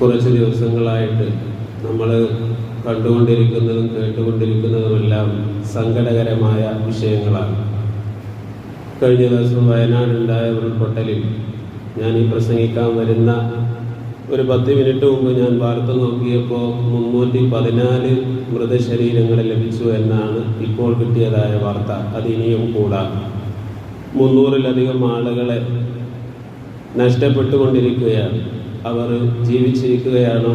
കുറച്ച് ദിവസങ്ങളായിട്ട് നമ്മൾ കണ്ടുകൊണ്ടിരിക്കുന്നതും കേട്ടുകൊണ്ടിരിക്കുന്നതുമെല്ലാം സങ്കടകരമായ വിഷയങ്ങളാണ്. കഴിഞ്ഞ ദിവസം വയനാടുണ്ടായ ഉരുൾപൊട്ടലിൽ ഞാൻ ഈ പ്രസംഗിക്കാൻ വരുന്ന ഒരു പത്ത് മിനിറ്റ് മുമ്പ് ഞാൻ വാർത്ത നോക്കിയപ്പോൾ മുന്നൂറ്റി പതിനാല് മൃതശരീരങ്ങൾ ലഭിച്ചു എന്നാണ് ഇപ്പോൾ കിട്ടിയതായ വാർത്ത. അത് ഇനിയും കൂടാം. മുന്നൂറിലധികം ആളുകളെ നഷ്ടപ്പെട്ടുകൊണ്ടിരിക്കുകയാണ്. അവർ ജീവിച്ചിരിക്കുകയാണോ?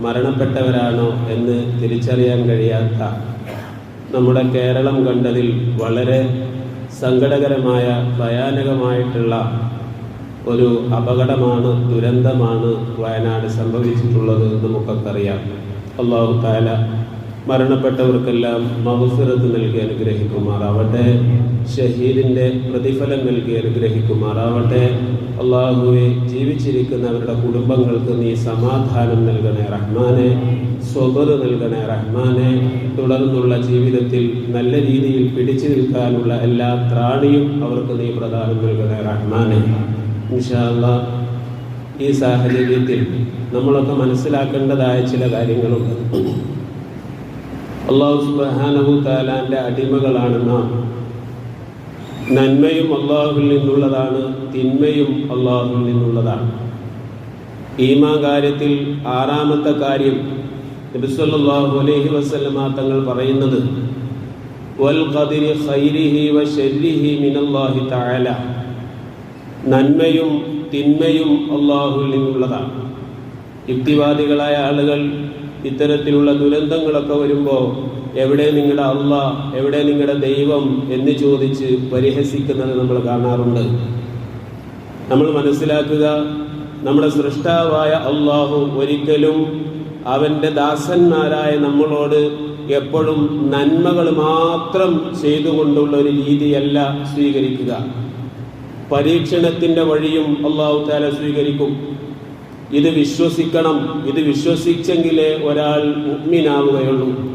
മരണപ്പെട്ടവരാണോ എന്ന് തിരിച്ചറിയാൻ കഴിയാത്ത നമ്മുടെ കേരളം കണ്ടതിൽ വളരെ സങ്കടകരമായ ഭയാനകമായിട്ടുള്ള ഒരു അപകടമാണ് ദുരന്തമാണ് വയനാട് സംഭവിച്ചിട്ടുള്ളത് നമുക്കൊക്കെ അറിയാം അള്ളാഹു താല മരണപ്പെട്ടവർക്കെല്ലാം മഹുസരത്ത് നൽകി അനുഗ്രഹിക്കുമാറാവട്ടെ. ഷഹീദിന്റെ പ്രതിഫലം നൽകി അനുഗ്രഹിക്കുമാറാവട്ടെ. അള്ളാഹുവെ ജീവിച്ചിരിക്കുന്നവരുടെ കുടുംബങ്ങൾക്ക് നീ സമാധാനം നൽകണേ റഹ്മാനെ. സ്വബർ നൽകണേ റഹ്മാനെ. തുടർന്നുള്ള ജീവിതത്തിൽ നല്ല രീതിയിൽ പിടിച്ചു നിൽക്കാനുള്ള എല്ലാ ത്രാണിയും അവർക്ക് നീ പ്രദാനം നൽകണേ റഹ്മാനെ. ഇൻഷാല്ല ഈ സാഹചര്യത്തിൽ നമ്മളൊക്കെ മനസ്സിലാക്കേണ്ടതായ ചില കാര്യങ്ങളുണ്ട്. അള്ളാഹു സുബാനഹു താലാന്റെ അടിമകളാണ് നാം. നന്മയും അള്ളാഹുവിൽ നിന്നുള്ളതാണ് തിന്മയും അള്ളാഹുവിൽ നിന്നുള്ളതാണ്. ഈമാ കാര്യത്തിൽ ആറാമത്തെ കാര്യം നബിസ്വല്ലാഹു അലൈഹി വസല്ലമ തങ്ങൾ പറയുന്നത് നന്മയും തിന്മയും അള്ളാഹുവിൽ നിന്നുള്ളതാണ്. യുക്തിവാദികളായ ആളുകൾ ഇത്തരത്തിലുള്ള ദുരന്തങ്ങളൊക്കെ വരുമ്പോൾ എവിടെ നിങ്ങളുടെ അള്ള എവിടെ നിങ്ങളുടെ ദൈവം എന്ന് ചോദിച്ച് പരിഹസിക്കുന്നത് നമ്മൾ കാണാറുണ്ട്. നമ്മൾ മനസ്സിലാക്കുക നമ്മുടെ സൃഷ്ടാവായ അള്ളാഹു ഒരിക്കലും അവന്റെ ദാസന്മാരായ നമ്മളോട് എപ്പോഴും നന്മകൾ മാത്രം ചെയ്തുകൊണ്ടുള്ള ഒരു രീതിയല്ല സ്വീകരിക്കുക. പരീക്ഷണത്തിന്റെ വഴിയും അള്ളാഹു താല സ്വീകരിക്കും. ഇത് വിശ്വസിക്കണം. ഇത് വിശ്വസിച്ചെങ്കിലേ ഒരാൾ മുഗ്മിനാവുകയുള്ളൂ.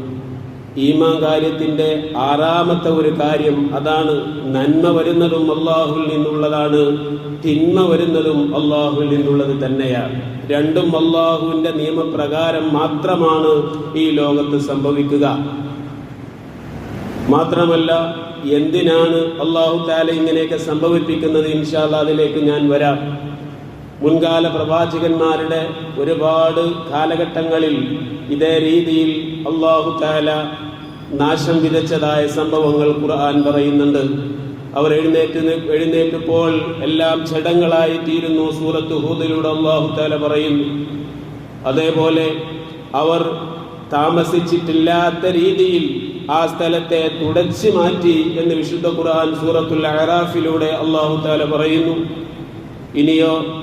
ഈമാൻ കാര്യത്തിന്റെ ആറാമത്തെ ഒരു കാര്യം അതാണ്. നന്മ വരുന്നതും അള്ളാഹുവിൽ നിന്നുള്ളതാണ്. തിന്മ വരുന്നതും അള്ളാഹുവിൽ നിന്നുള്ളത് തന്നെയാണ്. രണ്ടും അള്ളാഹുവിന്റെ നിയമപ്രകാരം മാത്രമാണ് ഈ ലോകത്ത് സംഭവിക്കുക. മാത്രമല്ല എന്തിനാണ് അള്ളാഹു താല ഇങ്ങനെയൊക്കെ സംഭവിപ്പിക്കുന്നത്? ഇൻഷാല്ല അതിലേക്ക് ഞാൻ വരാം. മുൻകാല പ്രവാചകന്മാരുടെ ഒരുപാട് കാലഘട്ടങ്ങളിൽ ഇതേ രീതിയിൽ അള്ളാഹു താല നാശം വിതച്ചതായ സംഭവങ്ങൾ ഖുർആൻ പറയുന്നുണ്ട്. അവർ എഴുന്നേറ്റ് എഴുന്നേറ്റപ്പോൾ എല്ലാം ജഡങ്ങളായി തീരുന്നു. സൂറത്ത് ഹൂദിലൂടെ അള്ളാഹു താല പറയുന്നു. അതേപോലെ അവർ താമസിച്ചിട്ടില്ലാത്ത രീതിയിൽ ആ സ്ഥലത്തെ തുടച്ചു മാറ്റി എന്ന് വിശുദ്ധ ഖുർആൻ സൂറത്തുൽ അറാഫിലൂടെ അള്ളാഹു താല പറയുന്നു. ഇനിയോ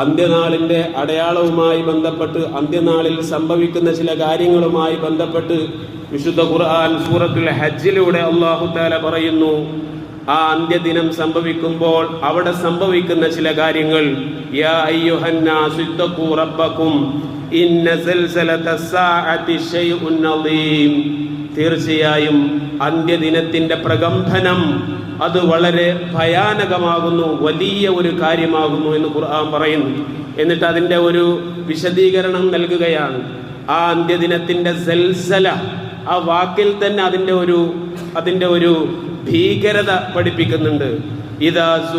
അന്ത്യനാളിന്റെ അടയാളവുമായി ബന്ധപ്പെട്ട് അന്ത്യനാളിൽ സംഭവിക്കുന്ന ചില കാര്യങ്ങളുമായി ബന്ധപ്പെട്ട് വിശുദ്ധ ഖുർആൻ സൂറത്തുൽ ഹജ്ജിലൂടെ അള്ളാഹു താല പറയുന്നു ആ അന്ത്യദിനം സംഭവിക്കുമ്പോൾ അവിടെ സംഭവിക്കുന്ന ചില കാര്യങ്ങൾ യാ ഇന്ന തീർച്ചയായും അന്ത്യദിനത്തിന്റെ പ്രകമ്പനം അത് വളരെ ഭയാനകമാകുന്നു വലിയ ഒരു കാര്യമാകുന്നു എന്ന് ഖുർആൻ പറയുന്നു. എന്നിട്ട് അതിന്റെ ഒരു വിശദീകരണം നൽകുകയാണ്. ആ അന്ത്യദിനത്തിന്റെ സെൽസല ആ വാക്കിൽ തന്നെ അതിന്റെ ഒരു അതിന്റെ ഒരു ഭീകരത പഠിപ്പിക്കുന്നുണ്ട്. ഇതാ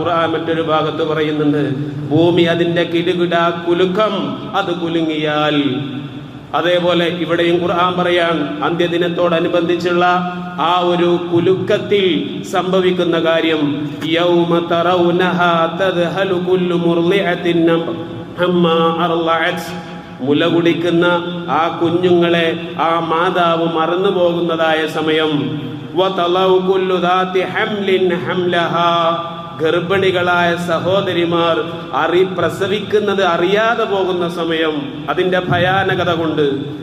ഖുർആൻ മറ്റൊരു ഭാഗത്ത് പറയുന്നുണ്ട്. ഭൂമി അതിന്റെ കിടുകിടാ കുലുക്കം അത് കുലുങ്ങിയാൽ അതേപോലെ ഇവിടെയും ഖുർആൻ പറയാൻ അന്ത്യദിനത്തോടനുബന്ധിച്ചുള്ള ആ ഒരു കുലുക്കത്തിൽ സംഭവിക്കുന്ന കാര്യം യൗമ മുല കുടിക്കുന്ന ആ കുഞ്ഞുങ്ങളെ ആ മാതാവ് മറന്നു പോകുന്നതായ സമയം. ദാതി ഹംലിൻ ഗർഭിണികളായ സഹോദരിമാർ അറി പ്രസവിക്കുന്നത് അറിയാതെ പോകുന്ന സമയം അതിന്റെ ഭയാനകത കൊണ്ട്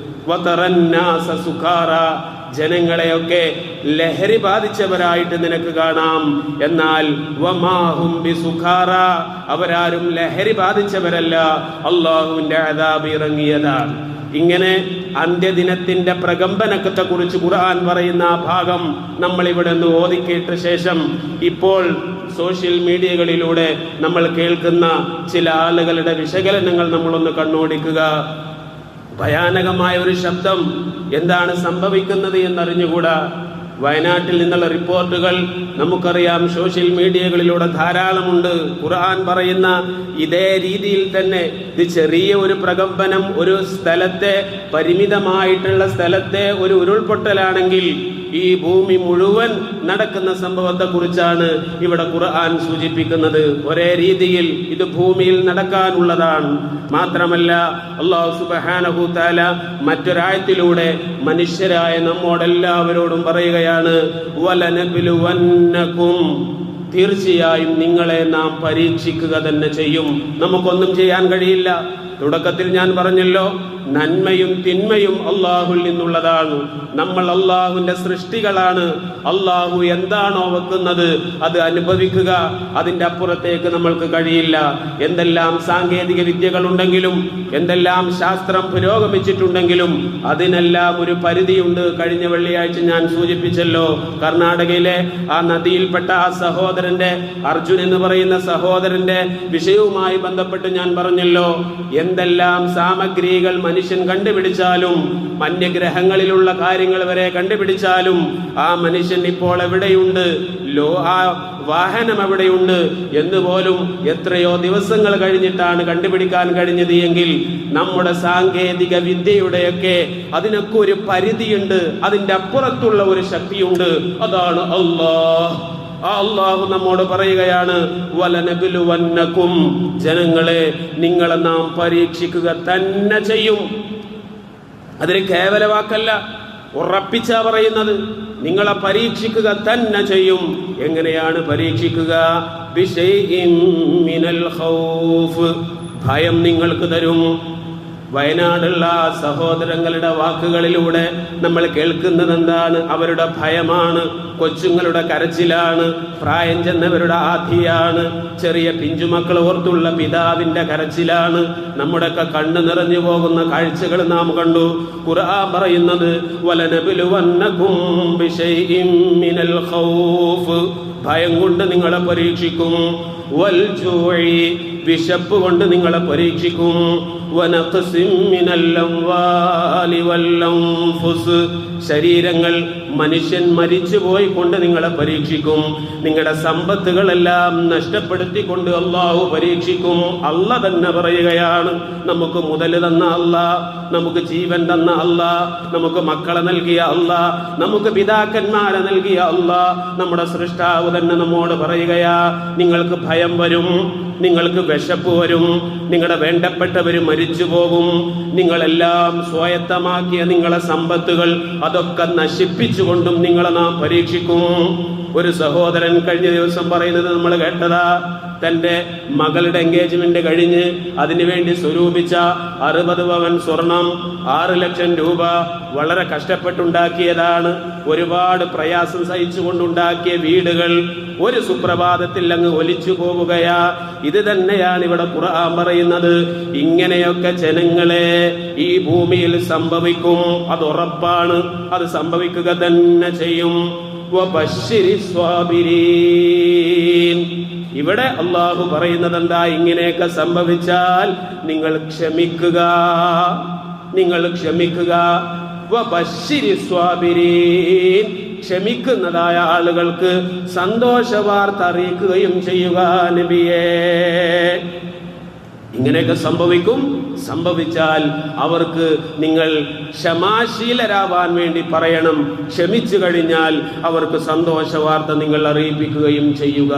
ജനങ്ങളെയൊക്കെ ലഹരി ബാധിച്ചവരായിട്ട് നിനക്ക് കാണാം. എന്നാൽ അവരാരും ലഹരി ബാധിച്ചവരല്ല. അള്ളാഹുവിന്റെ അതാബ് ഇറങ്ങിയതാണ്. ഇങ്ങനെ അന്ത്യദിനത്തിന്റെ പ്രകമ്പനക്കത്തെ കുറിച്ച് ഖുർആൻ പറയുന്ന ആ ഭാഗം നമ്മൾ ഇവിടെ നിന്ന് ഓതിക്കേട്ട ശേഷം ഇപ്പോൾ സോഷ്യൽ മീഡിയകളിലൂടെ നമ്മൾ കേൾക്കുന്ന ചില ആളുകളുടെ വിശകലനങ്ങൾ നമ്മളൊന്ന് കണ്ണോടിക്കുക. ഭയാനകമായ ഒരു ശബ്ദം എന്താണ് സംഭവിക്കുന്നത് എന്നറിഞ്ഞുകൂടാ? വയനാട്ടിൽ നിന്നുള്ള റിപ്പോർട്ടുകൾ നമുക്കറിയാം. സോഷ്യൽ മീഡിയകളിലൂടെ ധാരാളമുണ്ട്. ഖുർആൻ പറയുന്ന ഇതേ രീതിയിൽ തന്നെ ഇത് ചെറിയ ഒരു പ്രകമ്പനം ഒരു സ്ഥലത്തെ പരിമിതമായിട്ടുള്ള സ്ഥലത്തെ ഒരു ഉരുൾപൊട്ടലാണെങ്കിൽ ഈ ഭൂമി മുഴുവൻ നടക്കുന്ന സംഭവത്തെക്കുറിച്ചാണ് ഇവിടെ ഖുർആൻ സൂചിപ്പിക്കുന്നത്. ഒരേ രീതിയിൽ ഇത് ഭൂമിയിൽ നടക്കാനുള്ളതാണ്. മാത്രമല്ല അള്ളാഹു സുബഹാനഹു താല മറ്റൊരായത്തിലൂടെ മനുഷ്യരായ നമ്മോടെല്ലാവരോടും പറയുകയാണ് തീർച്ചയായും നിങ്ങളെ നാം പരീക്ഷിക്കുക തന്നെ ചെയ്യും. നമുക്കൊന്നും ചെയ്യാൻ കഴിയില്ല. തുടക്കത്തിൽ ഞാൻ പറഞ്ഞല്ലോ നന്മയും തിന്മയും അള്ളാഹുൽ നിന്നുള്ളതാണ്. നമ്മൾ അള്ളാഹുവിന്റെ സൃഷ്ടികളാണ്. അള്ളാഹു എന്താണോ വെക്കുന്നത് അത് അനുഭവിക്കുക. അതിന്റെ അപ്പുറത്തേക്ക് നമ്മൾക്ക് കഴിയില്ല. എന്തെല്ലാം സാങ്കേതിക വിദ്യകളുണ്ടെങ്കിലും എന്തെല്ലാം ശാസ്ത്രം പുരോഗമിച്ചിട്ടുണ്ടെങ്കിലും അതിനെല്ലാം ഒരു പരിധിയുണ്ട്. കഴിഞ്ഞ വെള്ളിയാഴ്ച ഞാൻ സൂചിപ്പിച്ചല്ലോ കർണാടകയിലെ ആ നദിയിൽപ്പെട്ട ആ സഹോദരന്റെ അർജുൻ എന്ന് പറയുന്ന സഹോദരന്റെ വിഷയവുമായി ബന്ധപ്പെട്ട് ഞാൻ പറഞ്ഞല്ലോ എന്തെല്ലാം സാമഗ്രികൾ മനുഷ്യൻ കണ്ടുപിടിച്ചാലും മന്യഗ്രഹങ്ങളിലുള്ള കാര്യങ്ങൾ വരെ കണ്ടുപിടിച്ചാലും ആ മനുഷ്യൻ ഇപ്പോൾ എവിടെയുണ്ട്? ലോ ആ വാഹനം എവിടെയുണ്ട് എന്ന് പോലും എത്രയോ ദിവസങ്ങൾ കഴിഞ്ഞിട്ടാണ് കണ്ടുപിടിക്കാൻ കഴിഞ്ഞത് എങ്കിൽ നമ്മുടെ സാങ്കേതിക വിദ്യയുടെയൊക്കെ അതിനൊക്കെ ഒരു പരിധിയുണ്ട് അതിന്റെ അപ്പുറത്തുള്ള ഒരു ശക്തിയുണ്ട്. അതാണ് അള്ളാഹ് അള്ളാഹു നമ്മോട് പറയുകയാണ് വലനബിലുവന്നക്കും ജനങ്ങളെ നിങ്ങളെ നാം പരീക്ഷിക്കുക തന്നെ ചെയ്യും. അതിന് കേവല വാക്കല്ല ഉറപ്പിച്ച പറയുന്നത് നിങ്ങളെ പരീക്ഷിക്കുക തന്നെ ചെയ്യും. എങ്ങനെയാണ് പരീക്ഷിക്കുക? ഭയം നിങ്ങൾക്ക് തരും. വയനാടുള്ള സഹോദരങ്ങളുടെ വാക്കുകളിലൂടെ നമ്മൾ കേൾക്കുന്നത് എന്താണ് അവരുടെ ഭയമാണ്. കൊച്ചുങ്ങളുടെ കരച്ചിലാണ്. പ്രായം ചെന്നവരുടെ ആധിയാണ്. ചെറിയ പിഞ്ചുമക്കൾ ഓർത്തുള്ള പിതാവിന്റെ കരച്ചിലാണ്. നമ്മുടെയൊക്കെ കണ്ണു നിറഞ്ഞു പോകുന്ന കാഴ്ചകൾ നാം കണ്ടു. ഖുർആൻ പറയുന്നത് വലനബിലുവന്നകും മിനൽ ഖൗഫ്. ഭയം കൊണ്ട് നിങ്ങളെ പരീക്ഷിക്കും. വൽ വിശപ്പ് കൊണ്ട് നിങ്ങളെ പരീക്ഷിക്കും. ശരീരങ്ങൾ മനുഷ്യൻ മരിച്ചുപോയി കൊണ്ട് നിങ്ങളെ പരീക്ഷിക്കും. നിങ്ങളുടെ സമ്പത്തുകളെല്ലാം നഷ്ടപ്പെടുത്തിക്കൊണ്ട് അള്ളാഹു പരീക്ഷിക്കും. അല്ല തന്നെ പറയുകയാണ് നമുക്ക് മുതൽ തന്ന അല്ല നമുക്ക് ജീവൻ തന്ന അല്ല നമുക്ക് മക്കളെ നൽകിയ അല്ല നമുക്ക് പിതാക്കന്മാരെ നൽകിയ അല്ല. നമ്മുടെ സൃഷ്ടാവ് തന്നെ നമ്മോട് പറയുകയാ നിങ്ങൾക്ക് ഭയം വരും നിങ്ങൾക്ക് വിശപ്പ് വരും നിങ്ങളുടെ വേണ്ടപ്പെട്ടവർ മരിച്ചു പോകും നിങ്ങളെല്ലാം സ്വായത്തമാക്കിയ നിങ്ങളെ സമ്പത്തുകൾ അതൊക്കെ നശിപ്പിച്ചുകൊണ്ടും നിങ്ങളെ നാം പരീക്ഷിക്കും. ഒരു സഹോദരൻ കഴിഞ്ഞ ദിവസം പറയുന്നത് നമ്മൾ കേട്ടതാ. തന്റെ മകളുടെ എൻഗേജ്മെന്റ് കഴിഞ്ഞ് അതിനുവേണ്ടി സ്വരൂപിച്ച അറുപത് പവൻ സ്വർണം ആറ് ലക്ഷം രൂപ വളരെ കഷ്ടപ്പെട്ടുണ്ടാക്കിയതാണ്. ഒരുപാട് പ്രയാസം സഹിച്ചുകൊണ്ടുണ്ടാക്കിയ വീടുകൾ ഒരു സുപ്രഭാതത്തിൽ അങ്ങ് ഒലിച്ചു പോവുകയാ. ഇത് തന്നെയാണ് ഇവിടെ ഖുർആൻ പറയുന്നത്. ഇങ്ങനെയൊക്കെ ജനങ്ങളെ ഈ ഭൂമിയിൽ സംഭവിക്കും. അത് ഉറപ്പാണ്. അത് സംഭവിക്കുക തന്നെ ചെയ്യും. ഇവിടെ അള്ളാഹു പറയുന്നത് എന്താ ഇങ്ങനെയൊക്കെ സംഭവിച്ചാൽ നിങ്ങൾ ക്ഷമിക്കുക. നിങ്ങൾ ക്ഷമിക്കുക. ക്ഷമിക്കുന്നതായ ആളുകൾക്ക് സന്തോഷ വാർത്ത അറിയിക്കുകയും ചെയ്യുക നബിയേ. ഇങ്ങനെയൊക്കെ സംഭവിക്കും. സംഭവിച്ചാൽ അവർക്ക് നിങ്ങൾ ക്ഷമാശീലരാവാൻ വേണ്ടി പറയണം. ക്ഷമിച്ചു കഴിഞ്ഞാൽ അവർക്ക് സന്തോഷ വാർത്ത നിങ്ങൾ അറിയിപ്പിക്കുകയും ചെയ്യുക.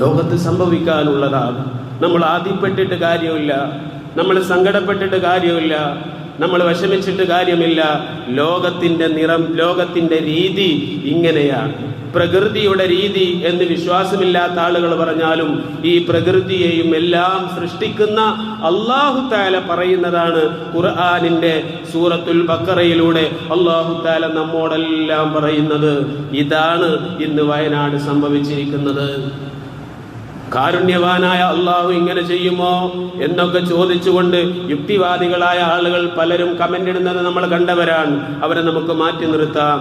ലോകത്ത് സംഭവിക്കാനുള്ളതാണ്. നമ്മൾ ആദ്യപ്പെട്ടിട്ട് കാര്യമില്ല. നമ്മൾ സങ്കടപ്പെട്ടിട്ട് കാര്യമില്ല. നമ്മൾ വിഷമിച്ചിട്ട് കാര്യമില്ല. ലോകത്തിന്റെ നിറം ലോകത്തിന്റെ രീതി ഇങ്ങനെയാണ്. പ്രകൃതിയുടെ രീതി എന്ന് വിശ്വാസമില്ലാത്ത ആളുകൾ പറഞ്ഞാലും ഈ പ്രകൃതിയെയും എല്ലാം സൃഷ്ടിക്കുന്ന അള്ളാഹു താല പറയുന്നതാണ് ഖുർആാനിന്റെ സൂറത്തുൽ ബക്കറയിലൂടെ അള്ളാഹു താല നമ്മോടെല്ലാം പറയുന്നത്. ഇതാണ് ഇന്ന് വയനാട് സംഭവിച്ചിരിക്കുന്നത്. കാരുണ്യവാനായ അള്ളാഹു ഇങ്ങനെ ചെയ്യുമോ എന്നൊക്കെ ചോദിച്ചുകൊണ്ട് യുക്തിവാദികളായ ആളുകൾ പലരും കമന്റ് ഇടുന്നത് നമ്മൾ കണ്ടവരാണ്. അവരെ നമുക്ക് മാറ്റി നിർത്താം.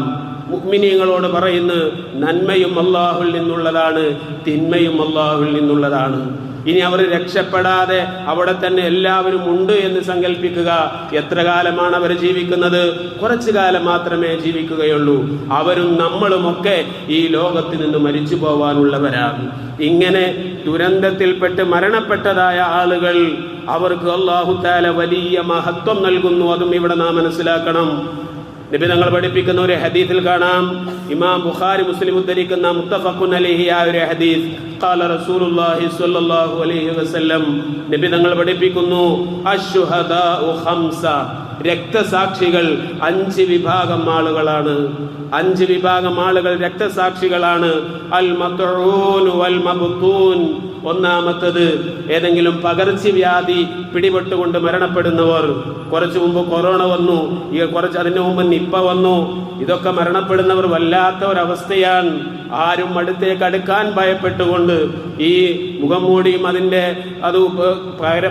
മുഗ്മിനീങ്ങളോട് പറയുന്നു നന്മയും അള്ളാഹുൽ നിന്നുള്ളതാണ് തിന്മയും അള്ളാഹുൽ നിന്നുള്ളതാണ്. ഇനി അവർ രക്ഷപ്പെടാതെ അവിടെ തന്നെ എല്ലാവരും ഉണ്ട് എന്ന് സങ്കല്പിക്കുക എത്ര കാലമാണ് അവർ ജീവിക്കുന്നത്? കുറച്ചു കാലം മാത്രമേ ജീവിക്കുകയുള്ളൂ. അവരും നമ്മളുമൊക്കെ ഈ ലോകത്തിൽ നിന്ന് മരിച്ചു പോവാനുള്ളവരാണ്. ഇങ്ങനെ ദുരന്തത്തിൽപ്പെട്ട് മരണപ്പെട്ടതായ ആളുകൾ അവർക്ക് അള്ളാഹുത്താല വലിയ മഹത്വം നൽകുന്നു. അതും ഇവിടെ നാം മനസ്സിലാക്കണം. നബി തങ്ങൾ പഠിപ്പിക്കുന്ന ഒരു ഹദീസിൽ കാണാം. ഇമാം ബുഖാരി മുസ്ലിം ഉദ്ധരിക്കുന്ന മുത്തഫഖുൻ അലിഹി ആ ഒരു ഹദീസ്. ഖാല റസൂലുള്ളാഹി സ്വല്ലല്ലാഹു അലൈഹി വസല്ലം നബി തങ്ങൾ പഠിപ്പിക്കുന്നു അശ്ശുഹദാഉ ഖംസ. രക്തസാക്ഷികൾ അഞ്ച് വിഭാഗം ആളുകളാണ്. അഞ്ച് വിഭാഗം ആളുകൾ രക്തസാക്ഷികളാണ്. അൽ മത്ഊൻ വൽ മബ്തൂൻ ഒന്നാമത്തത് ഏതെങ്കിലും പകർച്ചവ്യാധി പിടിപെട്ടുകൊണ്ട് മരണപ്പെടുന്നവർ. കുറച്ചു മുമ്പ് കൊറോണ വന്നു. ഈ കുറച്ച് അതിന് മുമ്പ് നിപ്പ വന്നു. ഇതൊക്കെ മരണപ്പെടുന്നവർ വല്ലാത്ത ഒരവസ്ഥയാണ് ആരും അടുത്തേക്ക് അടുക്കാൻ ഭയപ്പെട്ടുകൊണ്ട് ഈ മുഖം മൂടിയും അതിന്റെ അത്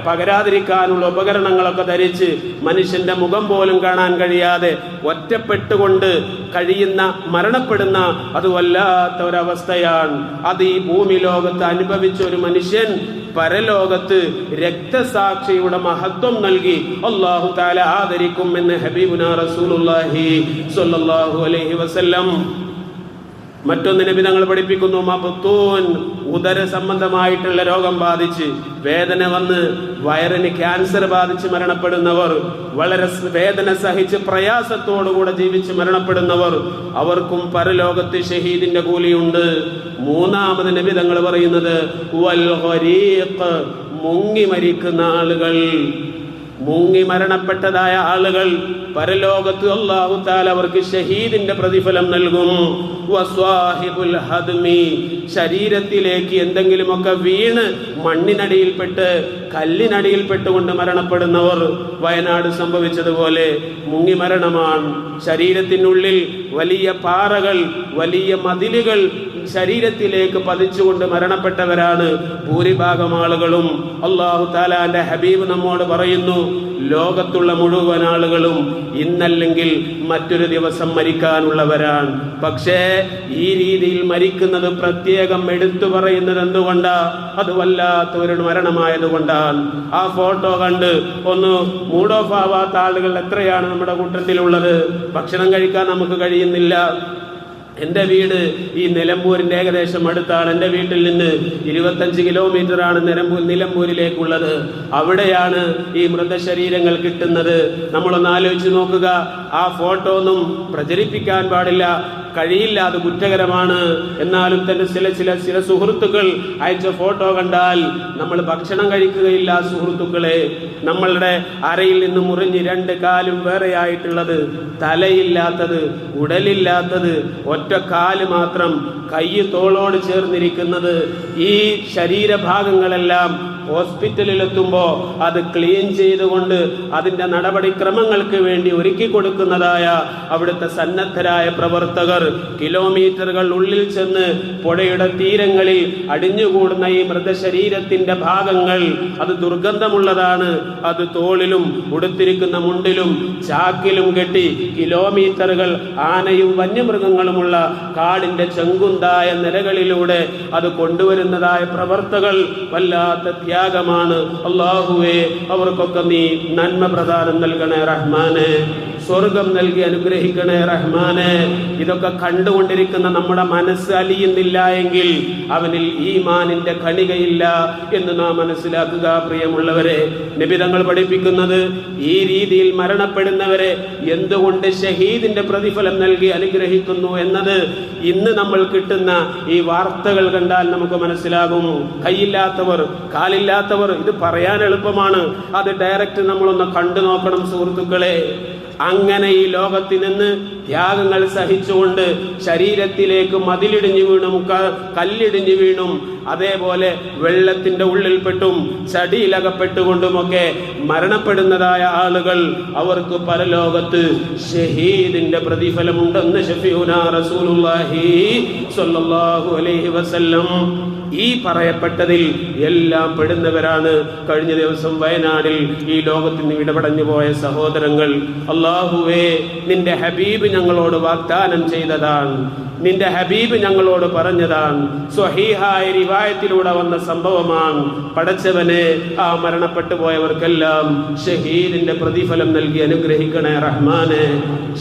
പകരാതിരിക്കാനുള്ള ഉപകരണങ്ങളൊക്കെ ധരിച്ച് മനുഷ്യന്റെ മുഖം പോലും കാണാൻ കഴിയാതെ ഒറ്റപ്പെട്ടുകൊണ്ട് കഴിയുന്ന മരണപ്പെടുന്ന അത് വല്ലാത്ത ഒരവസ്ഥയാണ് അത് ഈ ഭൂമി ലോകത്ത് അനുഭവിച്ച ഒരു മനുഷ്യൻ പരലോകത്ത് രക്തസാക്ഷിയുടെ മഹത്വം നൽകി. അള്ളാഹു താല ആദരിക്കും എന്ന് ഹബീബുന റസൂലുള്ളാഹി സ്വല്ലല്ലാഹു അലൈഹി വസല്ലം. മറ്റൊന്ന് നബി തങ്ങൾ പഠിപ്പിക്കുന്നു മബത്തൂൻ ഉദര സംബന്ധമായിട്ടുള്ള രോഗം ബാധിച്ച് വേദന വന്ന് വയറിന് ക്യാൻസർ ബാധിച്ച് മരണപ്പെടുന്നവർ വളരെ വേദന സഹിച്ച് പ്രയാസത്തോടുകൂടെ ജീവിച്ച് മരണപ്പെടുന്നവർ അവർക്കും പരലോകത്ത് ഷഹീദിന്റെ കൂലിയുണ്ട്. മൂന്നാമത് നബി തങ്ങൾ പറയുന്നത് മുങ്ങി മരിക്കുന്ന ആളുകൾ. മുങ്ങി മരണപ്പെട്ടതായ ആളുകൾ പരലോകത്ത് അള്ളാഹു താല അവർക്ക് ഷഹീദിന്റെ പ്രതിഫലം നൽകും. ഹദ്മി ശരീരത്തിലേക്ക് എന്തെങ്കിലുമൊക്കെ വീണ് മണ്ണിനടിയിൽപ്പെട്ട് കല്ലിനടിയിൽപ്പെട്ടുകൊണ്ട് മരണപ്പെടുന്നവർ വയനാട് സംഭവിച്ചതുപോലെ മുങ്ങി മരണമാണ്. ശരീരത്തിനുള്ളിൽ വലിയ പാറകൾ വലിയ മതിലുകൾ ശരീരത്തിലേക്ക് പതിച്ചുകൊണ്ട് മരണപ്പെട്ടവരാണ് ഭൂരിഭാഗം ആളുകളും. അള്ളാഹു താലാന്റെ ഹബീബ് നമ്മോട് പറയുന്നു ലോകത്തുള്ള മുഴുവൻ ആളുകളും ഇന്നല്ലെങ്കിൽ മറ്റൊരു ദിവസം മരിക്കാനുള്ളവരാണ്. പക്ഷേ ഈ രീതിയിൽ മരിക്കുന്നത് പ്രത്യേകം എടുത്തു പറയുന്നത് എന്തുകൊണ്ടാ? അത് മരണമായതുകൊണ്ടാണ്. ആ ഫോട്ടോ കണ്ട് ഒന്ന് മൂഡ് ഓഫ് ആവാത്ത ആളുകൾ എത്രയാണ് നമ്മുടെ കൂട്ടത്തിലുള്ളത്? ഭക്ഷണം കഴിക്കാൻ നമുക്ക് കഴിയുന്നില്ല. എന്റെ വീട് ഈ നിലമ്പൂരിന്റെ ഏകദേശം അടുത്താണ്. എന്റെ വീട്ടിൽ നിന്ന് ഇരുപത്തഞ്ച് കിലോമീറ്റർ ആണ് നിലമ്പൂർ നിലമ്പൂരിലേക്കുള്ളത്. അവിടെയാണ് ഈ മൃതശരീരങ്ങൾ കിട്ടുന്നത്. നമ്മളൊന്ന് ആലോചിച്ച് നോക്കുക. ആ ഫോട്ടോ ഒന്നും പ്രചരിപ്പിക്കാൻ പാടില്ല. കഴിയില്ല അത് കുറ്റകരമാണ്. എന്നാലും തന്നെ ചില ചില ചില സുഹൃത്തുക്കൾ അയച്ച ഫോട്ടോ കണ്ടാൽ നമ്മൾ ഭക്ഷണം കഴിക്കുകയില്ല സുഹൃത്തുക്കളെ. നമ്മളുടെ അരയിൽ നിന്ന് മുറിഞ്ഞ് രണ്ട് കാലും വേറെയായിട്ടുള്ളത് തലയില്ലാത്തത് ഉടലില്ലാത്തത് ഒറ്റ കാൽ മാത്രം കൈ തോളോട് ചേർന്നിരിക്കുന്നത് ഈ ശരീരഭാഗങ്ങളെല്ലാം ഹോസ്പിറ്റലിലെത്തുമ്പോൾ അത് ക്ലീൻ ചെയ്തുകൊണ്ട് അതിന്റെ നടപടിക്രമങ്ങൾക്ക് വേണ്ടി ഒരുക്കി കൊടുക്കുന്നതായ അവിടുത്തെ സന്നദ്ധരായ പ്രവർത്തകർ കിലോമീറ്ററുകൾ ഉള്ളിൽ ചെന്ന് പുഴയുടെ തീരങ്ങളിൽ അടിഞ്ഞുകൂടുന്ന ഈ മൃതശരീരത്തിന്റെ ഭാഗങ്ങൾ അത് ദുർഗന്ധമുള്ളതാണ്. അത് തോളിലും ഉടുത്തിരിക്കുന്ന മുണ്ടിലും ചാക്കിലും കെട്ടി കിലോമീറ്ററുകൾ ആനയും വന്യമൃഗങ്ങളുമുള്ള കാടിന്റെ ചെങ്കുന്തായ നിലകളിലൂടെ അത് കൊണ്ടുവരുന്നതായ പ്രവർത്തകൾ വല്ലാത്ത ത്യാഗമാണ് അള്ളാഹുവേ അവർക്കൊക്കെ നീ നന്മ പ്രദാനം നൽകണേ റഹ്മാനെ. സ്വർഗം നൽകി അനുഗ്രഹിക്കണേ റഹ്മാനെ. ഇതൊക്കെ കണ്ടുകൊണ്ടിരിക്കുന്ന നമ്മുടെ മനസ്സ് അലിയുന്നില്ല എങ്കിൽ അവനിൽ ഈ മാനിന്റെ കണികയില്ല എന്ന് നാം മനസ്സിലാക്കുക പ്രിയമുള്ളവരെ. നിബിതങ്ങൾ പഠിപ്പിക്കുന്നത് ഈ രീതിയിൽ മരണപ്പെടുന്നവരെ എന്തുകൊണ്ട് ഷഹീദിന്റെ പ്രതിഫലം നൽകി അനുഗ്രഹിക്കുന്നു എന്നത് ഇന്ന് നമ്മൾ കിട്ടുന്ന ഈ വാർത്തകൾ കണ്ടാൽ നമുക്ക് മനസ്സിലാകും. കൈയില്ലാത്തവർ കാലില്ലാത്തവർ ഇത് പറയാൻ എളുപ്പമാണ്. അത് ഡയറക്റ്റ് നമ്മളൊന്ന് കണ്ടു നോക്കണം സുഹൃത്തുക്കളെ. അങ്ങനെ ഈ ലോകത്തിൽ നിന്ന് ത്യാഗങ്ങൾ സഹിച്ചുകൊണ്ട് ശരീരത്തിലേക്ക് മതിലിടിഞ്ഞു വീണും കല്ലിടിഞ്ഞു വീണും അതേപോലെ വെള്ളത്തിന്റെ ഉള്ളിൽപ്പെട്ടും ചടിയിലകപ്പെട്ടുകൊണ്ടുമൊക്കെ മരണപ്പെടുന്നതായ ആളുകൾ അവർക്ക് പരലോകത്ത് ഷഹീദിന്റെ പ്രതിഫലമുണ്ടെന്ന് ഷഫീഉന റസൂലുള്ളാഹി സ്വല്ലല്ലാഹു അലൈഹി വസല്ലം ഈ പറയപ്പെട്ടതിൽ എല്ലാം പെടുന്നവരാണ്. കഴിഞ്ഞ ദിവസം വയനാടിൽ ഈ ലോകത്തിൽ നിന്ന് ഇടപെടഞ്ഞു പോയ സഹോദരങ്ങൾ. അള്ളാഹുവേ നിന്റെ ഹബീബ് ഞങ്ങളോട് വാഗ്ദാനം ചെയ്തതാണ്. നിന്റെ ഹബീബ് ഞങ്ങളോട് പറഞ്ഞതാണ്. സ്വഹീഹായ റിവായത്തിലൂടെ വന്ന സംഭവമാണ്. പടച്ചവനെ ആ മരണപ്പെട്ടു പോയവർക്കെല്ലാം ഷഹീദിന്റെ പ്രതിഫലം നൽകി അനുഗ്രഹിക്കണേ റഹ്മാനെ.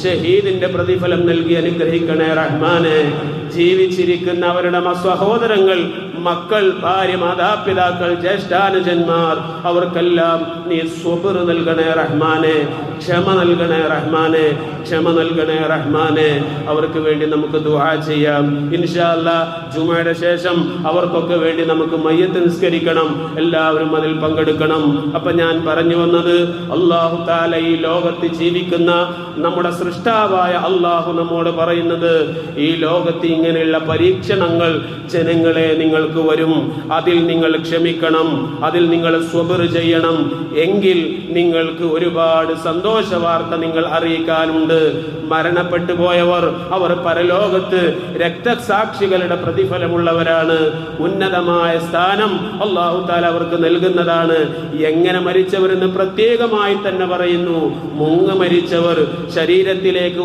ഷഹീദിന്റെ പ്രതിഫലം നൽകി അനുഗ്രഹിക്കണേ റഹ്മാനെ. ജീവിച്ചിരിക്കുന്ന അവരുടെ സഹോദരങ്ങൾ മക്കൾ ഭാര്യ മാതാപിതാക്കൾ ജ്യേഷ്ഠാനുജന്മാർ അവർക്കെല്ലാം നീ സ്വബർ നൽകണേ റഹ്മാനെ ക്ഷമ നൽകണേ റഹ്മാനെ ക്ഷമ നൽകണേ റഹ്മാനെ. അവർക്ക് വേണ്ടി നമുക്ക് ദുആ ചെയ്യാം. ഇൻഷാല്ല ജുമയുടെ ശേഷം അവർക്കൊക്കെ വേണ്ടി നമുക്ക് മയ്യത്ത് നിസ്കരിക്കണം. എല്ലാവരും അതിൽ പങ്കെടുക്കണം. അപ്പൊ ഞാൻ പറഞ്ഞു വന്നത് അള്ളാഹു താല ഈ ലോകത്ത് ജീവിക്കുന്ന നമ്മുടെ സൃഷ്ടാവായ അള്ളാഹു നമ്മോട് പറയുന്നത് ഈ ലോകത്ത് ഇങ്ങനെയുള്ള പരീക്ഷണങ്ങൾ ജനങ്ങളെ നിങ്ങൾക്ക് വരും. അതിൽ നിങ്ങൾ ക്ഷമിക്കണം. അതിൽ നിങ്ങൾ സ്വബർ ചെയ്യണം. എങ്കിൽ നിങ്ങൾക്ക് ഒരുപാട് സന്തോഷ വാർത്ത നിങ്ങൾ അറിയിക്കാനുണ്ട്. മരണപ്പെട്ടു പോയവർ അവർ പരലോകത്ത് രക്തസാക്ഷികളുടെ പ്രതിഫലമുള്ളവരാണ്. ഉന്നതമായ സ്ഥാനം അള്ളാഹു താല അവർക്ക് നൽകുന്നതാണ്. എങ്ങനെ മരിച്ചവരെന്ന് പ്രത്യേകമായി തന്നെ പറയുന്നു. മുങ്ങ മരിച്ചവർ ശരീരത്തിലേക്ക്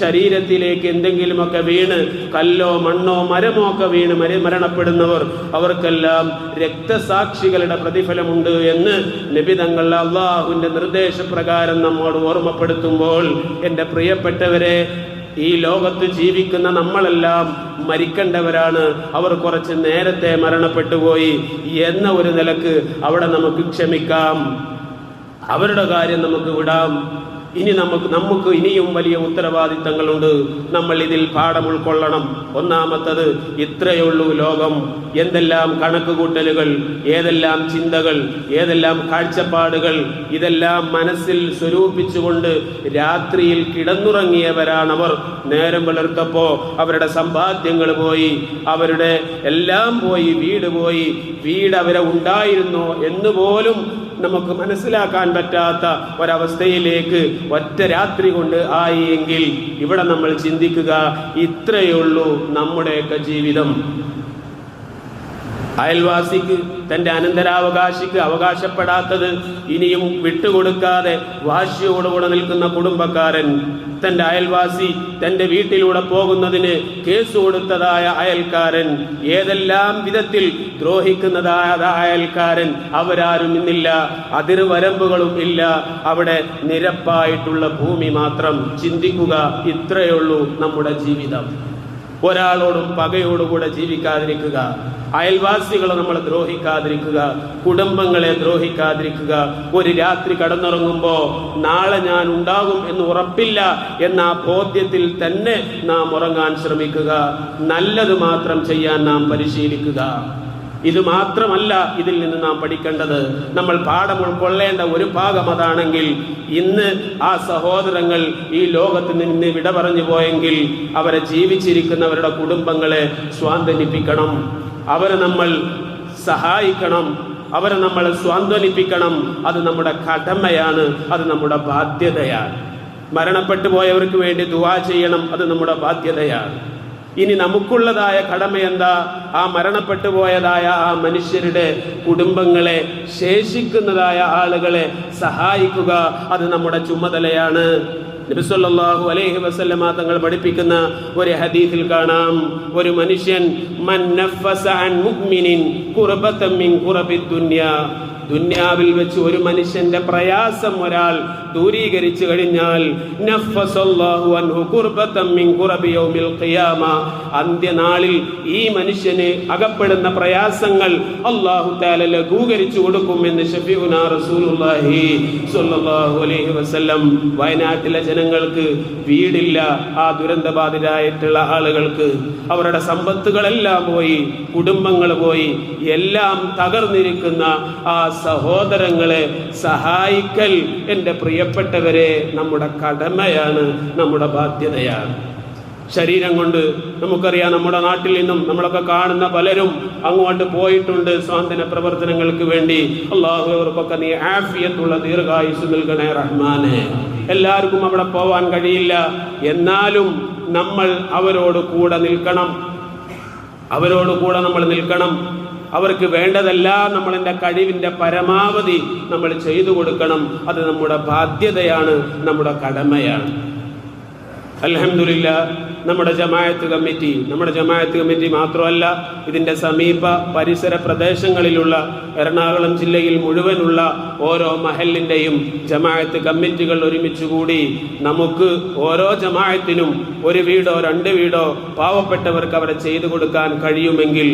ശരീരത്തിലേക്ക് എന്തെങ്കിലുമൊക്കെ വീണ് കല്ലോ മണ്ണോ മരമോ ഒക്കെ വീണ് മര- മരണപ്പെടുന്നവർ അവർക്കെല്ലാം രക്തസാക്ഷികളുടെ പ്രതിഫലമുണ്ട് എന്ന് നിബിതങ്ങൾ അള്ളാഹുവിന്റെ നിർദ്ദേശപ്രകാരം നമ്മോട് ഓർമ്മപ്പെടുത്തുമ്പോൾ എന്റെ പ്രിയപ്പെട്ടവരെ ഈ ലോകത്ത് ജീവിക്കുന്ന നമ്മളെല്ലാം മരിക്കേണ്ടവരാണ്. അവർ കുറച്ച് നേരത്തെ മരണപ്പെട്ടു പോയി എന്ന ഒരു നിലയ്ക്ക് അവിടെ നമുക്ക് ക്ഷമിക്കാം. അവരുടെ കാര്യം നമുക്ക് വിടാം. ഇനി നമുക്ക് നമുക്ക് ഇനിയും വലിയ ഉത്തരവാദിത്തങ്ങളുണ്ട്. നമ്മൾ ഇതിൽ പാഠം ഉൾക്കൊള്ളണം. ഒന്നാമത്തത് ഇത്രയുള്ളൂ ലോകം. എന്തെല്ലാം കണക്കുകൂട്ടലുകൾ ഏതെല്ലാം ചിന്തകൾ ഏതെല്ലാം കാഴ്ചപ്പാടുകൾ ഇതെല്ലാം മനസ്സിൽ സ്വരൂപിച്ചുകൊണ്ട് രാത്രിയിൽ കിടന്നുറങ്ങിയവരാണവർ. നേരം പുലർത്തപ്പോൾ അവരുടെ സമ്പാദ്യങ്ങൾ പോയി അവരുടെ എല്ലാം പോയി വീട് പോയി. വീട് അവരെ ഉണ്ടായിരുന്നോ എന്ന് പോലും നമുക്ക് മനസ്സിലാക്കാൻ പറ്റാത്ത ഒരവസ്ഥയിലേക്ക് ഒറ്റ രാത്രി കൊണ്ട് ആയി എങ്കിൽ ഇവിടെ നമ്മൾ ചിന്തിക്കുക ഇത്രയുള്ളൂ നമ്മുടെയൊക്കെ ജീവിതം. അയൽവാസിക്ക് തന്റെ അനന്തരാവകാശിക്ക് അവകാശപ്പെടാത്തത് ഇനിയും വിട്ടുകൊടുക്കാതെ വാശിയോടുകൂടെ നിൽക്കുന്ന കുടുംബക്കാരൻ തന്റെ അയൽവാസി തന്റെ വീട്ടിലൂടെ പോകുന്നതിന് കേസ് കൊടുത്തതായ അയൽക്കാരൻ ഏതെല്ലാം വിധത്തിൽ ദ്രോഹിക്കുന്നതായ അയൽക്കാരൻ അവരാരും ഇന്നില്ല അതിർവരമ്പുകളും ഇല്ല. അവിടെ നിരപ്പായിട്ടുള്ള ഭൂമി മാത്രം ചിന്തിക്കുക ഇത്രയുള്ളൂ നമ്മുടെ ജീവിതം. ഒരാളോടും പകയോടുകൂടെ ജീവിക്കാതിരിക്കുക. അയൽവാസികളെ നമ്മൾ ദ്രോഹിക്കാതിരിക്കുക. കുടുംബങ്ങളെ ദ്രോഹിക്കാതിരിക്കുക. ഒരു രാത്രി കടന്നിറങ്ങുമ്പോൾ നാളെ ഞാൻ ഉണ്ടാകും എന്ന് ഉറപ്പില്ല എന്ന ബോധ്യത്തിൽ തന്നെ നാം ഉറങ്ങാൻ ശ്രമിക്കുക. നല്ലത് മാത്രം ചെയ്യാൻ നാം പരിശീലിക്കുക. ഇത് മാത്രമല്ല ഇതിൽ നിന്ന് നാം പഠിക്കേണ്ടത് നമ്മൾ പാഠം ഉൾക്കൊള്ളേണ്ട ഒരു ഭാഗം അതാണെങ്കിൽ ഇന്ന് ആ സഹോദരങ്ങൾ ഈ ലോകത്ത് നിന്ന് വിട പറഞ്ഞു പോയെങ്കിൽ അവരെ ജീവിച്ചിരിക്കുന്നവരുടെ കുടുംബങ്ങളെ സ്വാന്തനിപ്പിക്കണം. അവരെ നമ്മൾ സഹായിക്കണം. അവരെ നമ്മൾ സ്വാന്തനിപ്പിക്കണം. അത് നമ്മുടെ കടമയാണ്. അത് നമ്മുടെ ബാധ്യതയാണ്. മരണപ്പെട്ടു പോയവർക്ക് വേണ്ടി ദുവാ ചെയ്യണം. അത് നമ്മുടെ ബാധ്യതയാണ്. ഇനി നമുക്കുള്ളതായ കടമ എന്താ ആ മരണപ്പെട്ടു പോയതായ ആ മനുഷ്യരുടെ കുടുംബങ്ങളെ ശേഷിക്കുന്നതായ ആളുകളെ സഹായിക്കുക അത് നമ്മുടെ ചുമതലയാണ്. നബിസ്വല്ലാഹു അലൈഹി വസല്ലമ തങ്ങൾ പഠിപ്പിക്കുന്ന ഒരു ഹദീസിൽ കാണാം. ഒരു മനുഷ്യൻ മൻ നഫസ അൻ മുഅ്മിനിൻ ഖുർബതൻ മിൻ ഖുറബിദ് ദുനിയ. ദുന്യാവിൽ വെച്ച് ഒരു മനുഷ്യന്റെ പ്രയാസം ഒരാൾ ദൂരീകരിച്ചു കഴിഞ്ഞാൽ അന്ത്യനാളിൽ ഈ മനുഷ്യന് അകപ്പെടുന്ന പ്രയാസങ്ങൾ അള്ളാഹു തആല ലഘൂകരിച്ചു കൊടുക്കുമെന്ന് അലൈഹി വസല്ലം വയനാട്ടിലെ ജനങ്ങൾക്ക് വീടില്ല. ആ ദുരന്തബാധിതരായിട്ടുള്ള ആളുകൾക്ക് അവരുടെ സമ്പത്തുകളെല്ലാം പോയി കുടുംബങ്ങൾ പോയി എല്ലാം തകർന്നിരിക്കുന്ന ആ സഹോദരങ്ങളെ സഹായിക്കൽ എന്റെ പ്രിയപ്പെട്ടവരെ നമ്മുടെ കടമയാണ് നമ്മുടെ ബാധ്യതയാണ്. ശരീരം കൊണ്ട് നമുക്കറിയാം നമ്മുടെ നാട്ടിൽ നിന്നും നമ്മളൊക്കെ കാണുന്ന പലരും അങ്ങോട്ട് പോയിട്ടുണ്ട് സ്വാതന്ത്ര്യ പ്രവർത്തനങ്ങൾക്ക് വേണ്ടി. അള്ളാഹു അവർക്കൊക്കെ നീ ആഫിയത്തുള്ള ദീർഘായുസ് നൽകണേ റഹ്മാനെ. എല്ലാവർക്കും അവിടെ പോവാൻ കഴിയില്ല. എന്നാലും നമ്മൾ അവരോട് കൂടെ നിൽക്കണം. അവരോട് കൂടെ നമ്മൾ നിൽക്കണം. അവർക്ക് വേണ്ടതെല്ലാം നമ്മളിന്റെ കഴിവിന്റെ പരമാവധി നമ്മൾ ചെയ്തു കൊടുക്കണം. അത് നമ്മുടെ ബാധ്യതയാണ് നമ്മുടെ കടമയാണ്. അലഹമില്ല നമ്മുടെ ജമായത്ത് കമ്മിറ്റി നമ്മുടെ ജമായത്ത് കമ്മിറ്റി മാത്രമല്ല ഇതിന്റെ സമീപ പരിസര പ്രദേശങ്ങളിലുള്ള എറണാകുളം ജില്ലയിൽ മുഴുവനുള്ള ഓരോ മഹലിന്റെയും ജമായത്ത് കമ്മിറ്റികൾ ഒരുമിച്ച് കൂടി നമുക്ക് ഓരോ ജമായത്തിനും ഒരു വീടോ രണ്ട് വീടോ പാവപ്പെട്ടവർക്ക് അവരെ ചെയ്തു കൊടുക്കാൻ കഴിയുമെങ്കിൽ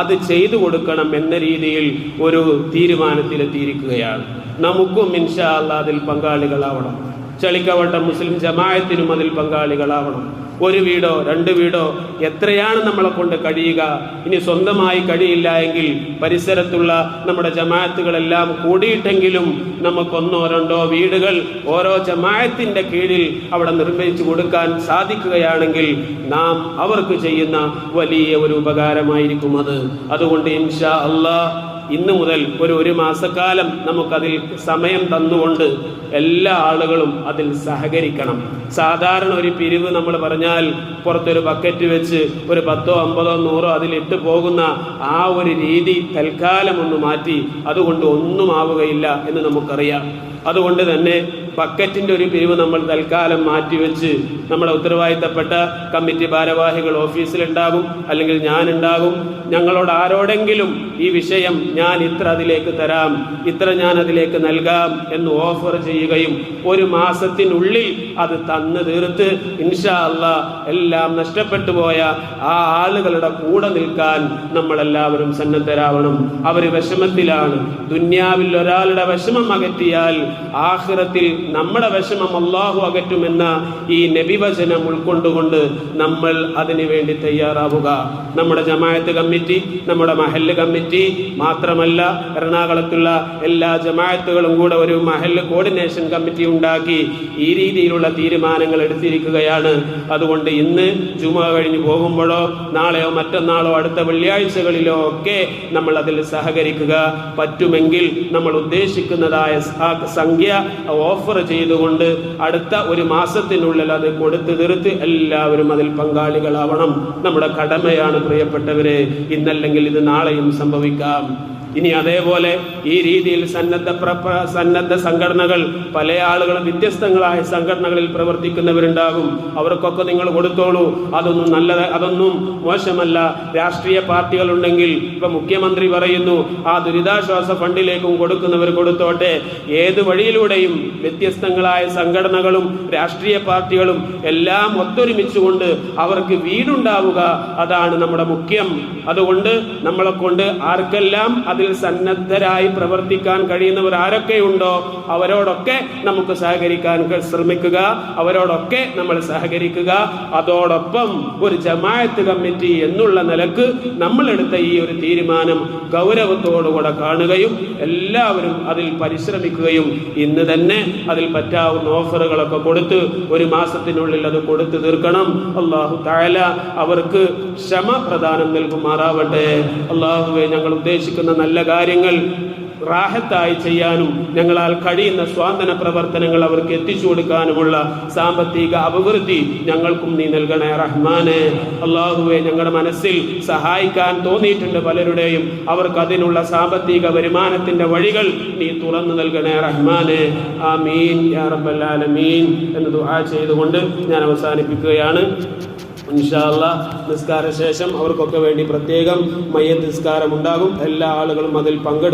അത് ചെയ്തു കൊടുക്കണം എന്ന രീതിയിൽ ഒരു തീരുമാനത്തിലെത്തിയിരിക്കുകയാണ്. നമുക്കും ഇൻഷാ അല്ലാതിൽ പങ്കാളികളാവണം. ചളിക്കവട്ടം മുസ്ലിം ജമായത്തിനും അതിൽ പങ്കാളികളാവണം. ഒരു വീടോ രണ്ട് വീടോ എത്രയാണ് നമ്മളെ കൊണ്ട് കഴിയുക? ഇനി സ്വന്തമായി കഴിയില്ല എങ്കിൽ പരിസരത്തുള്ള നമ്മുടെ ജമാഅത്തുകളെല്ലാം കൂടിയിട്ടെങ്കിലും നമുക്കൊന്നോ രണ്ടോ വീടുകൾ ഓരോ ജമാഅത്തിന്റെ കീഴിൽ അവിടെ നിർമ്മിച്ചു കൊടുക്കാൻ സാധിക്കുകയാണെങ്കിൽ നാം അവർക്ക് ചെയ്യുന്ന വലിയ ഒരു ഉപകാരമായിരിക്കും അത്. അതുകൊണ്ട് ഇൻഷാ അള്ളാഹ് ഇന്ന് മുതൽ ഒരു ഒരു മാസക്കാലം നമുക്കതിൽ സമയം തന്നുകൊണ്ട് എല്ലാ ആളുകളും അതിൽ സഹകരിക്കണം. സാധാരണ ഒരു പിരിവ് നമ്മൾ പറഞ്ഞാൽ പുറത്തൊരു ബക്കറ്റ് വെച്ച് ഒരു പത്തോ അമ്പതോ നൂറോ അതിലിട്ട് പോകുന്ന ആ ഒരു രീതി തൽക്കാലം ഒന്ന് മാറ്റി അതുകൊണ്ട് ഒന്നും ആവുകയില്ല എന്ന് നമുക്കറിയാം. അതുകൊണ്ട് തന്നെ ബക്കറ്റിന്റെ ഒരു പിരിവ് നമ്മൾ തൽക്കാലം മാറ്റിവെച്ച് നമ്മുടെ ഉത്തരവാദിത്തപ്പെട്ട കമ്മിറ്റി ഭാരവാഹികൾ ഓഫീസിലുണ്ടാകും അല്ലെങ്കിൽ ഞാനുണ്ടാകും. ഞങ്ങളോട് ആരോടെങ്കിലും ഈ വിഷയം ഞാൻ ഇത്ര അതിലേക്ക് തരാം ഇത്ര ഞാൻ അതിലേക്ക് നൽകാം എന്ന് ഓഫർ ചെയ്യുകയും ഒരു മാസത്തിനുള്ളിൽ അത് തന്ന് തീർത്ത് ഇൻഷാ അല്ല എല്ലാം നഷ്ടപ്പെട്ടു പോയ ആ ആളുകളുടെ കൂടെ നിൽക്കാൻ നമ്മളെല്ലാവരും സന്നദ്ധരാവണം. അവർ വിഷമത്തിലാണ്. ദുന്യാവിൽ ഒരാളുടെ വിഷമം അകറ്റിയാൽ ആഖിറത്തിൽ നമ്മുടെ വിഷമം അള്ളാഹു അകറ്റുമെന്ന ഈ നബിവചനം ഉൾക്കൊണ്ടുകൊണ്ട് നമ്മൾ അതിനു വേണ്ടി തയ്യാറാവുക. നമ്മുടെ ജമായത്ത് കമ്മിറ്റി നമ്മുടെ മഹല്ല് കമ്മിറ്റി മാത്രമല്ല എറണാകുളത്തുള്ള എല്ലാ ജമായത്തുകളും കൂടെ ഒരു മഹല്ല് കോർഡിനേഷൻ കമ്മിറ്റി ഉണ്ടാക്കി ഈ രീതിയിലുള്ള തീരുമാനങ്ങൾ എടുത്തിരിക്കുകയാണ്. അതുകൊണ്ട് ഇന്ന് ചുമ കഴിഞ്ഞ് പോകുമ്പോഴോ നാളെയോ മറ്റന്നാളോ അടുത്ത വെള്ളിയാഴ്ചകളിലോ ഒക്കെ നമ്മൾ അതിൽ സഹകരിക്കുക. പറ്റുമെങ്കിൽ നമ്മൾ ഉദ്ദേശിക്കുന്നതായ സംഖ്യ ഓഫർ ചെയ്തുകൊണ്ട് അടുത്ത ഒരു മാസത്തിനുള്ളിൽ അത് കൊടുത്തു തീർത്ത് എല്ലാവരും അതിൽ പങ്കാളികളാവണം. നമ്മുടെ കടമയാണ് പ്രിയപ്പെട്ടവരെ. ഇന്നല്ലെങ്കിൽ ഇത് നാളെയും സംഭവിക്കാം. ഇനി അതേപോലെ ഈ രീതിയിൽ സന്നദ്ധ സന്നദ്ധ സംഘടനകൾ പല ആളുകളും വ്യത്യസ്തങ്ങളായ സംഘടനകളിൽ പ്രവർത്തിക്കുന്നവരുണ്ടാകും. അവർക്കൊക്കെ നിങ്ങൾ കൊടുത്തോളൂ. അതൊന്നും നല്ല അതൊന്നും മോശമല്ല. രാഷ്ട്രീയ പാർട്ടികളുണ്ടെങ്കിൽ ഇപ്പൊ മുഖ്യമന്ത്രി പറയുന്നു ആ ദുരിതാശ്വാസ ഫണ്ടിലേക്കും കൊടുക്കുന്നവർ കൊടുത്തോട്ടെ. ഏത് വഴിയിലൂടെയും വ്യത്യസ്തങ്ങളായ സംഘടനകളും രാഷ്ട്രീയ പാർട്ടികളും എല്ലാം ഒത്തൊരുമിച്ചുകൊണ്ട് അവർക്ക് വീടുണ്ടാവുക അതാണ് നമ്മുടെ മുഖ്യം. അതുകൊണ്ട് നമ്മളെ കൊണ്ട് ആർക്കെല്ലാം അതിൽ സന്നദ്ധരായി പ്രവർത്തിക്കാൻ കഴിയുന്നവർ ആരൊക്കെയുണ്ടോ അവരോടൊക്കെ നമുക്ക് സഹകരിക്കാൻ ശ്രമിക്കുക. അവരോടൊക്കെ നമ്മൾ സഹകരിക്കുക. അതോടൊപ്പം ഒരു ജമായത്ത് കമ്മിറ്റി എന്നുള്ള നിലയ്ക്ക് നമ്മളെടുത്ത ഈ ഒരു തീരുമാനം ഗൗരവത്തോടുകൂടെ കാണുകയും എല്ലാവരും അതിൽ പരിശ്രമിക്കുകയും ഇന്ന് തന്നെ അതിൽ പറ്റാവുന്ന ഓഫറുകളൊക്കെ കൊടുത്ത് ഒരു മാസത്തിനുള്ളിൽ അത് കൊടുത്തു തീർക്കണം. അള്ളാഹു താല അവർക്ക് ക്ഷമ പ്രദാനം നൽകുമാറാവട്ടെ. അള്ളാഹുവെ ഞങ്ങൾ ഉദ്ദേശിക്കുന്ന നല്ല കാര്യങ്ങൾ റാഹത്തായി ചെയ്യാനും ഞങ്ങളാൽ കഴിയുന്ന സ്വാന്തന പ്രവർത്തനങ്ങൾ അവർക്ക് എത്തിച്ചു കൊടുക്കാനുമുള്ള സാമ്പത്തിക അഭിവൃദ്ധി ഞങ്ങൾക്കും നീ നൽകണേ റഹ്മാനെ. അള്ളാഹുവെ ഞങ്ങളുടെ മനസ്സിൽ സഹായിക്കാൻ തോന്നിയിട്ടുണ്ട് പലരുടെയും. അവർക്ക് അതിനുള്ള സാമ്പത്തിക വരുമാനത്തിന്റെ വഴികൾ നീ തുറന്നു നൽകണേ റഹ്മാനെ. ആ മീൻ യാ റബ്ബൽ ആലമീൻ എന്ന് ദുആ ചെയ്തുകൊണ്ട് ഞാൻ അവസാനിപ്പിക്കുകയാണ്. ഇൻഷാല്ല നിസ്കാര ശേഷം അവർക്കൊക്കെ വേണ്ടി പ്രത്യേകം മയ്യ നിസ്കാരം ഉണ്ടാകും എല്ലാ ആളുകളും അതിൽ പങ്കെടുക്കും